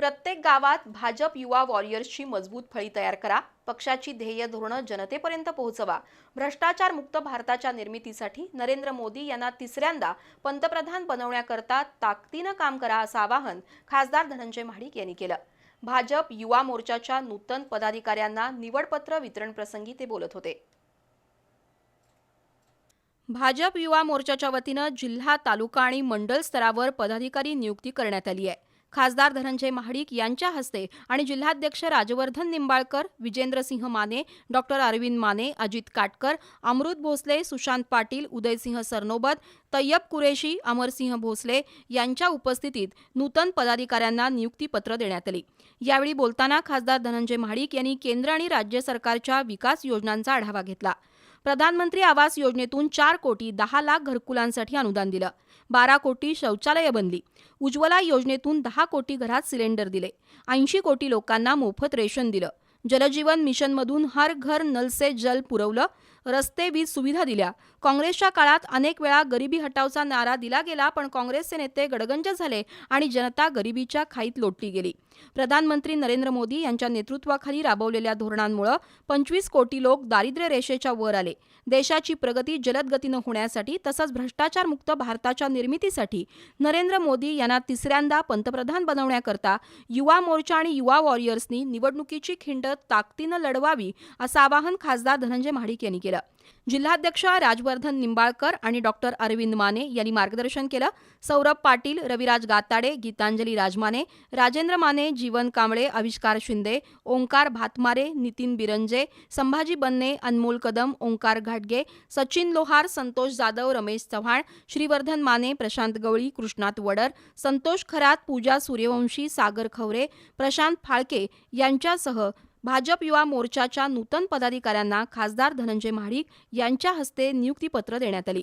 प्रत्येक गावात भाजप युवा वॉरियर्सची मजबूत फळी तयार करा. पक्षाची ध्येय धोरणं जनतेपर्यंत पोहोचवा. भ्रष्टाचार मुक्त भारताच्या निर्मितीसाठी नरेंद्र मोदी यांना तिसऱ्यांदा पंतप्रधान बनवण्याकरता ताकदीनं काम करा असं आवाहन खासदार धनंजय महाडिक यांनी केलं. भाजप युवा मोर्चाच्या नूतन पदाधिकाऱ्यांना निवडपत्र वितरण प्रसंगी ते बोलत होते. भाजप युवा मोर्चाच्या वतीनं जिल्हा तालुका आणि मंडल स्तरावर पदाधिकारी नियुक्ती करण्यात आली आहे. खासदार धनंजय महाडिक यांच्या हस्ते आणि जिल्हाध्यक्ष राजवर्धन निंबाळकर विजेंद्रसिंह माने डॉक्टर अरविंद माने अजित काटकर अमृत भोसले सुशांत पाटील उदयसिंह सरनोबत तय्यब कुरेशी अमरसिंह भोसले यांच्या उपस्थितीत नूतन पदाधिकाऱ्यांना नियुक्तीपत्र देण्यात आली. यावेळी बोलताना खासदार धनंजय महाडिक यांनी केंद्र आणि राज्य सरकारच्या विकास योजनांचा आढावा घेतला. प्रधानमंत्री आवास योजनेतून चार कोटी दहा लाख घरकुलांसाठी अनुदान दिलं. बारा कोटी शौचालयं बनली. उज्ज्वला योजनेतून दहा कोटी घरात सिलेंडर दिले. ऐंशी कोटी लोकांना मोफत रेशन दिलं. जलजीवन मिशनमधून हर घर नल से जल पुरवलं. रस्ते वीज सुविधा दिल्या. काँग्रेसच्या काळात अनेक वेळा गरिबी हटावचा नारा दिला गेला पण काँग्रेसचे नेते गडगंज झाले आणि जनता गरिबीच्या खाईत लोटली गेली. प्रधानमंत्री नरेंद्र मोदी यांच्या नेतृत्वाखाली राबवलेल्या धोरणांमुळे पंचवीस कोटी लोक दारिद्र्य रेषेच्या वर आले. देशाची प्रगती जलद गतीनं होण्यासाठी तसंच भ्रष्टाचारमुक्त भारताच्या निर्मितीसाठी नरेंद्र मोदी यांना तिसऱ्यांदा पंतप्रधान बनवण्याकरता युवा मोर्चा आणि युवा वॉरियर्सनी निवडणुकीची खिंड ताकदीनं लढवावी असं आवाहन खासदार धनंजय महाडिक यांनी केलं. जिल्हाध्यक्ष राजवर्धन निंबाळकर आणि डॉक्टर अरविंद माने यांनी मार्गदर्शन केलं. सौरभ पाटील रविराज गाताडे गीतांजली राजमाने राजेंद्र माने जीवन कांबळे आविष्कार शिंदे ओंकार भातमारे नितीन बिरंजे संभाजी बन्ने अनमोल कदम ओंकार घाटगे सचिन लोहार संतोष जाधव रमेश चव्हाण श्रीवर्धन माने प्रशांत गवळी कृष्णात वडर संतोष खरात पूजा सूर्यवंशी सागर खवरे प्रशांत फाळके यांच्यासह भाजप युवा मोर्चाच्या नूतन पदाधिकाऱ्यांना खासदार धनंजय महाडिक यांच्या हस्ते नियुक्तीपत्र देण्यात आली.